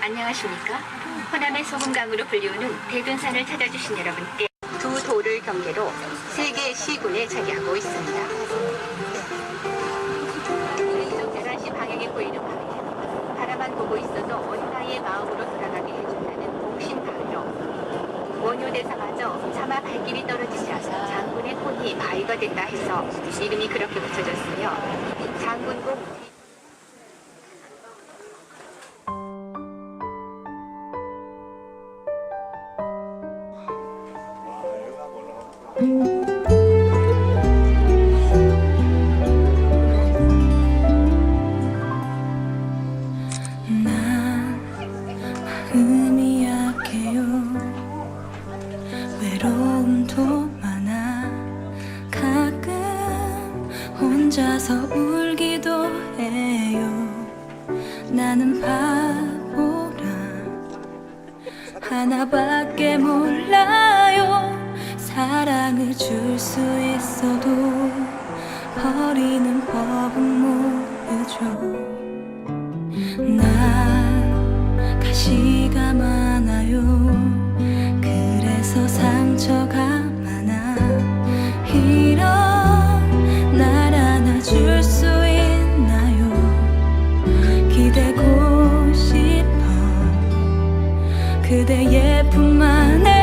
안녕하십니까? 호남의 소금강으로 불리우는 대둔산을 찾아주신 여러분께 두 돌을 경계로 세계 시군에 자리하고 있습니다. 왼쪽 11시 방향에 보이는 바위는 바라만 보고 있어도 온가의 마음으로 돌아가게 해준다는 원효 대사마저 차마 발길이 떨어지지 않아 장군의 혼이 바위가 된다 해서 이름이 그렇게 붙여졌으며 장군공 난 마음이 외로움도 많아. 가끔 혼자서 울기도 해요. 나는 바보라. 하나밖에 몰라요. 사랑을 줄 수 있어도 버리는 법은 모르죠 그대의 품 안에